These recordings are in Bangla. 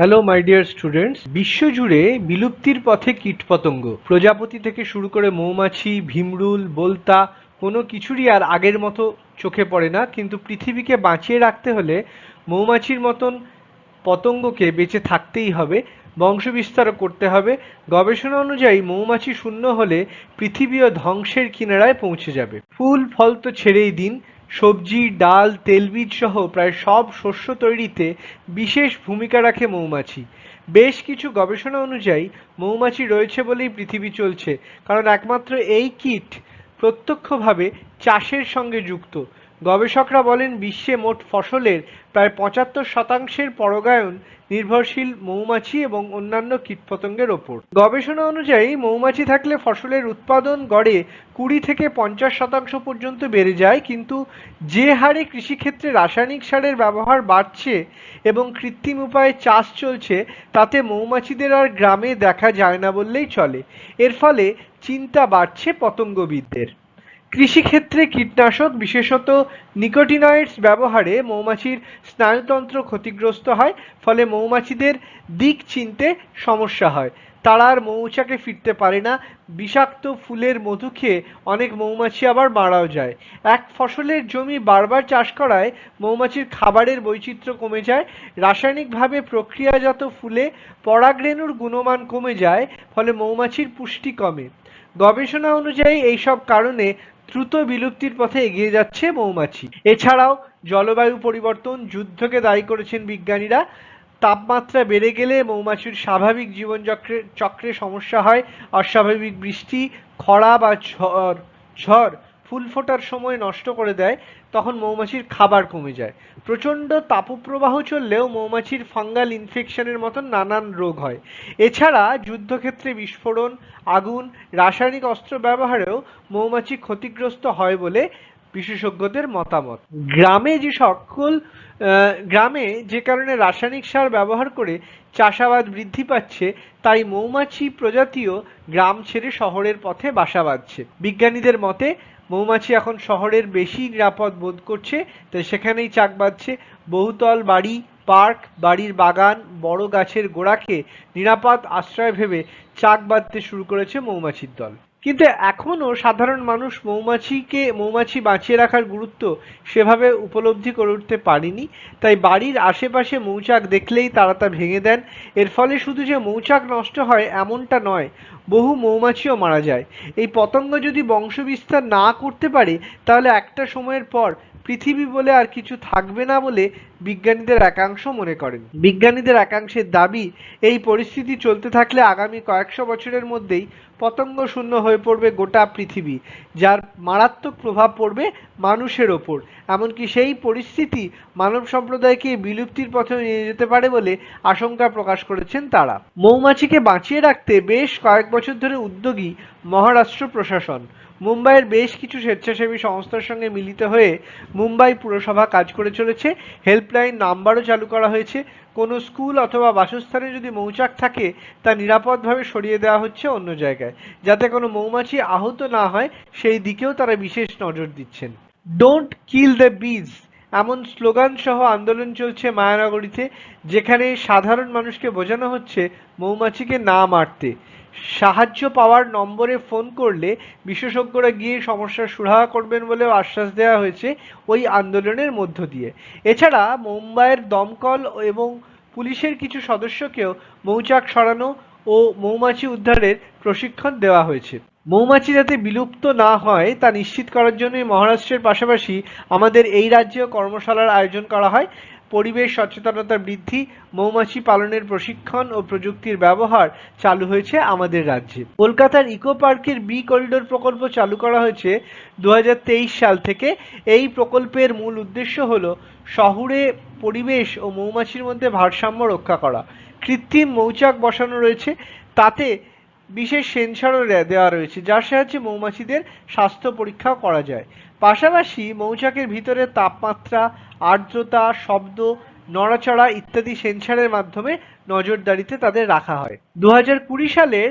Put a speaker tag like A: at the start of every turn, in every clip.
A: হ্যালো মাই ডিয়ার স্টুডেন্টস বিশ্বজুড়ে বিলুপ্তির পথে কীটপতঙ্গ। প্রজাপতি থেকে শুরু করে মৌমাছি, ভীমরুল, বোলতা, কোনো কিছুরই আর আগের মতো চোখে পড়ে না। কিন্তু পৃথিবীকে বাঁচিয়ে রাখতে হলে মৌমাছির মতন পতঙ্গকে বেঁচে থাকতেই হবে, বংশবিস্তারও করতে হবে। গবেষণা অনুযায়ী মৌমাছি শূন্য হলে পৃথিবীও ধ্বংসের কিনারায় পৌঁছে যাবে। ফুল, ফল তো ছেড়েই দিন। সবজি, ডাল তেলবীজ সহ প্রায় সব শস্য তৈরিতে বিশেষ ভূমিকা রাখে মৌমাছি। বেশ কিছু গবেষণা অনুযায়ী মৌমাছি রয়েছে বলেই পৃথিবী চলছে, কারণ একমাত্র এই কীট প্রত্যক্ষভাবে চাষের সঙ্গে যুক্ত। গবেষকরা বলেন, বিশ্বে মোট ফসলের প্রায় পঁচাত্তর শতাংশের পরাগায়ন নির্ভরশীল মৌমাছি এবং অন্যান্য কীটপতঙ্গের ওপর। গবেষণা অনুযায়ী, মৌমাছি থাকলে ফসলের উৎপাদন গড়ে কুড়ি থেকে পঞ্চাশ শতাংশ পর্যন্ত বেড়ে যায়, কিন্তু যে হারে কৃষিক্ষেত্রে রাসায়নিক সারের ব্যবহার বাড়ছে এবং কৃত্রিম উপায়ে চাষ চলছে, তাতে মৌমাছিদের আর গ্রামে দেখা যায় না বললেই চলে। এর ফলে চিন্তা বাড়ছে পতঙ্গবিদদের। কৃষিক্ষেত্রে কীটনাশক, বিশেষত নিকোটিনয়েডস ব্যবহারে মৌমাছির স্নায়ুতন্ত্র ক্ষতিগ্রস্ত হয়, ফলে মৌমাছিদের দিক চিনতে সমস্যা হয়। তারা আর মৌচাকে ফিরতে পারে না। বিষাক্ত ফুলের মধু খেয়ে অনেক মৌমাছি আবার মারাও যায়। এক ফসলের জমি বারবার চাষ করায় মৌমাছির খাবারের বৈচিত্র্য কমে যায়। রাসায়নিকভাবে প্রক্রিয়াজাত ফুলে পরাগরেণুর গুণমান কমে যায়, ফলে মৌমাছির পুষ্টি কমে। গবেষণা অনুযায়ী এইসব কারণে দ্রুত বিলুপ্তির পথে এগিয়ে যাচ্ছে মৌমাছি। এছাড়াও জলবায়ু পরিবর্তন যুদ্ধকে দায়ী করেছেন বিজ্ঞানীরা। তাপমাত্রা বেড়ে গেলে মৌমাছির স্বাভাবিক জীবনচক্রে, চক্রে সমস্যা হয়। অস্বাভাবিক বৃষ্টি, খরা বা ঝড় ঝড় ফুল ফোটার সময় নষ্ট করে দেয়, তখন মৌমাছির খাবার কমে যায়। প্রচণ্ড তাপপ্রবাহ চললেও মৌমাছির ফাঙ্গাল ইনফেকশনের মতন নানান রোগ হয়। এছাড়া যুদ্ধক্ষেত্রে বিস্ফোরণ, আগুন, রাসায়নিক অস্ত্র ব্যবহারেও মৌমাছি ক্ষতিগ্রস্ত হয় বলে বিশেষজ্ঞদের মতামত। গ্রামে যে সকল গ্রামে যে কারণে রাসায়নিক সার ব্যবহার করে চাষাবাদ বৃদ্ধি পাচ্ছে, তাই মৌমাছি প্রজাতিও গ্রাম ছেড়ে শহরের পথে বাসা বাঁধছে। বিজ্ঞানীদের মতে মৌমাছি এখন শহরের বেশি নিরাপদ বোধ করছে তাই সেখানেই চাক বাঁধছে। বহুতল বাড়ি, পার্ক, বাড়ির বাগান, বড় গাছের গোড়াকে নিরাপদ আশ্রয় ভেবে চাক বাঁধতে শুরু করেছে মৌমাছির দল। কিন্তু এখনও সাধারণ মানুষ মৌমাছিকে, মৌমাছি বাঁচিয়ে রাখার গুরুত্ব সেভাবে উপলব্ধি করে উঠতে পারেনি। তাই বাড়ির আশেপাশে মৌচাক দেখলেই তারা তা ভেঙে দেন। এর ফলে শুধু যে মৌচাক নষ্ট হয় এমনটা নয়, বহু মৌমাছিও মারা যায়। এই পতঙ্গ যদি বংশবিস্তার না করতে পারে, তাহলে একটা সময়ের পর পৃথিবী বলে আর কিছু থাকবে না বলে বিজ্ঞানীদের একাংশ মনে করেন। বিজ্ঞানীদের একাংশের দাবি, এই পরিস্থিতি চলতে থাকলে আগামী কয়েকশো বছরের মধ্যেই পতঙ্গ শূন্য হয়ে পড়বে গোটা পৃথিবী, যার মারাত্মক প্রভাব পড়বে মানুষের ওপর। এমনকি সেই পরিস্থিতি মানব সম্প্রদায়কে বিলুপ্তির পথে নিয়ে যেতে পারে বলে আশঙ্কা প্রকাশ করেছেন তারা। মৌমাছিকে বাঁচিয়ে রাখতে বেশ কয়েক বছর ধরে উদ্যোগী মহারাষ্ট্র প্রশাসন। মুম্বাইয়ের বেশ কিছু স্বেচ্ছাসেবী সংস্থার সঙ্গে মিলিত হয়ে মুম্বাই পুরসভা কাজ করে চলেছে। হেল্পলাইন নাম্বারও চালু করা হয়েছে। কোনো স্কুল অথবা বাসস্থানে যদি মৌচাক থাকে, তা নিরাপদভাবে সরিয়ে দেওয়া হচ্ছে অন্য জায়গায়। যাতে কোনো মৌমাছি আহত না হয়, সেই দিকেও তারা বিশেষ নজর দিচ্ছেন। ডোন্ট কিল দ্য বিজ এমন স্লোগান সহ আন্দোলন চলছে মায়ানগরীতে, যেখানে সাধারণ মানুষকে বোঝানো হচ্ছে মৌমাছিকে না মারতে। সাহায্য পাওয়ার নম্বরে ফোন করলে বিশেষজ্ঞরা গিয়ে সমস্যার সুরাহা করবেন বলেও আশ্বাস দেওয়া হয়েছে ওই আন্দোলনের মধ্য দিয়ে। এছাড়া মুম্বাইয়ের দমকল এবং পুলিশের কিছু সদস্যকেও মৌচাক সরানো ও মৌমাছি উদ্ধারের প্রশিক্ষণ দেওয়া হয়েছে। মৌমাছি যাতে বিলুপ্ত না হয় তা নিশ্চিত করার জন্যই মহারাষ্ট্রের পাশাপাশি আমাদের এই রাজ্যেও কর্মশালার আয়োজন করা হয়। পরিবেশ সচেতনতা বৃদ্ধি, মৌমাছি পালনের প্রশিক্ষণ ও প্রযুক্তির ব্যবহার চালু হয়েছে আমাদের রাজ্যে। কলকাতার ইকো পার্কের বি করিডোর প্রকল্প চালু করা হয়েছে দুহাজার তেইশ সাল থেকে। এই প্রকল্পের মূল উদ্দেশ্য হল শহুরে পরিবেশ ও মৌমাছির মধ্যে ভারসাম্য রক্ষা করা। কৃত্রিম মৌচাক বসানো রয়েছে, তাতে বিশেষ সেন্সরও দেওয়া রয়েছে, যার সাহায্যে মৌমাছিদের স্বাস্থ্য পরীক্ষাও করা যায়। পাশাপাশি মৌচাকের ভিতরে তাপমাত্রা আর্দ্রতা, শব্দ, নড়াচড়া ইত্যাদি সেন্সরের মাধ্যমে নজরদারিতে তাদের রাখা হয়। দু হাজার কুড়ি সালের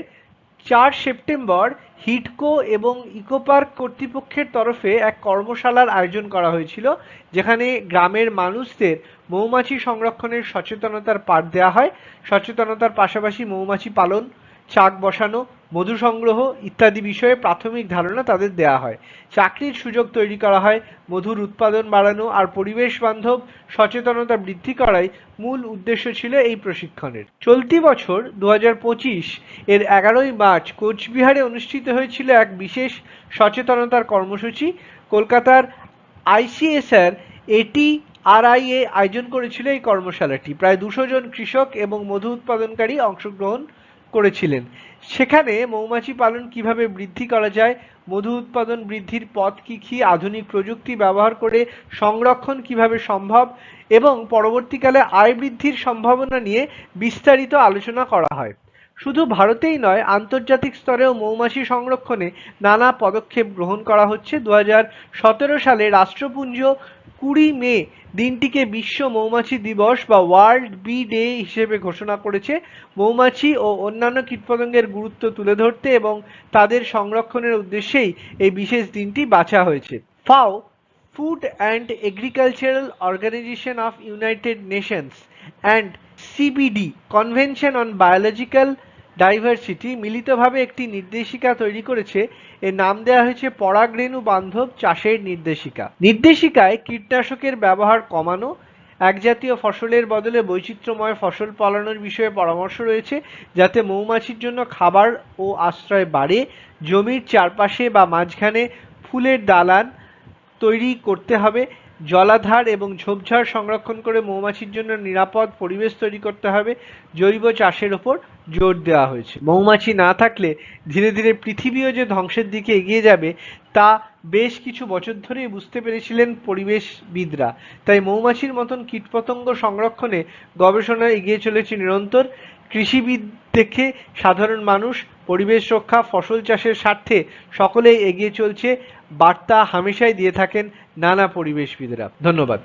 A: চার সেপ্টেম্বর হিটকো এবং ইকোপার্ক কর্তৃপক্ষের তরফে এক কর্মশালার আয়োজন করা হয়েছিল, যেখানে গ্রামের মানুষদের মৌমাছি সংরক্ষণের সচেতনতার পাঠ দেওয়া হয়। সচেতনতার পাশাপাশি মৌমাছি পালন চাক বসানো, মধু সংগ্রহ ইত্যাদি বিষয়ে প্রাথমিক ধারণা তাদের দেওয়া হয়। চাকরির সুযোগ তৈরি করা হয়, মধুর উৎপাদন বাড়ানো আর পরিবেশ বান্ধব সচেতনতা বৃদ্ধি করাই মূল উদ্দেশ্য ছিল এই প্রশিক্ষণের। চলতি বছর দু হাজার পঁচিশ এর এগারোই মার্চ কোচবিহারে অনুষ্ঠিত হয়েছিল এক বিশেষ সচেতনতার কর্মসূচি। কলকাতার আইসিএসআর এটি আরআইএ আয়োজন করেছিল এই কর্মশালাটি। প্রায় দুশো জন কৃষক এবং মধু উৎপাদনকারী অংশগ্রহণ করেছিলেন। সেখানে মৌমাছি পালন কীভাবে বৃদ্ধি করা যায়, মধু উৎপাদন বৃদ্ধির পথ কী কী, আধুনিক প্রযুক্তি ব্যবহার করে সংরক্ষণ কীভাবে সম্ভব, এবং পরবর্তীকালে আয় বৃদ্ধির সম্ভাবনা নিয়ে বিস্তারিত আলোচনা করা হয়। শুধু ভারতেই নয়, আন্তর্জাতিক স্তরেও মৌমাছি সংরক্ষণে নানা পদক্ষেপ গ্রহণ করা হচ্ছে। দু সতেরো সালে রাষ্ট্রপুঞ্জ কুড়ি মে দিনটিকে বিশ্ব মৌমাছি দিবস বা ওয়ার্ল্ড বি ডে হিসেবে ঘোষণা করেছে। মৌমাছি ও অন্যান্য কীটপতঙ্গের গুরুত্ব তুলে ধরতে এবং তাদের সংরক্ষণের উদ্দেশ্যেই এই বিশেষ দিনটি বাছা হয়েছে। FAO Food and Agricultural Organization of United Nations and CBD Convention on Biological Diversity মিলিতভাবে একটি নির্দেশিকা তৈরি করেছে। এর নাম দেওয়া হয়েছে পরাগরেণু বান্ধব চাষের নির্দেশিকা। নির্দেশিকায় কীটনাশকের ব্যবহার কমানো, একজাতীয় ফসলের বদলে বৈচিত্র্যময় ফসল ফলানোর বিষয়ে পরামর্শ রয়েছে, যাতে মৌমাছির জন্য খাবার ও আশ্রয় বাড়ে, জমির চারপাশে বা মাঝখানে ফুলের দালান তৈরি করতে হবে জলাধার এবং ঝোপঝাড় সংরক্ষণ করে মৌমাছির জন্য নিরাপদ পরিবেশ তৈরি করতে হবে। জৈব চাষের ওপর জোর দেওয়া হয়েছে। মৌমাছি না থাকলে ধীরে ধীরে পৃথিবীও যে ধ্বংসের দিকে এগিয়ে যাবে, তা বেশ কিছু বছর ধরেই বুঝতে পেরেছিলেন পরিবেশবিদরা। তাই মৌমাছির মতন কীটপতঙ্গ সংরক্ষণে গবেষণা এগিয়ে চলেছে নিরন্তর। কৃষিবিদ থেকে সাধারণ মানুষ পরিবেশ রক্ষা, ফসল চাষের স্বার্থে সকলেই এগিয়ে চলছে। বার্তা হামেশাই দিয়ে থাকেন নানা পরিবেশবিদরা। ধন্যবাদ।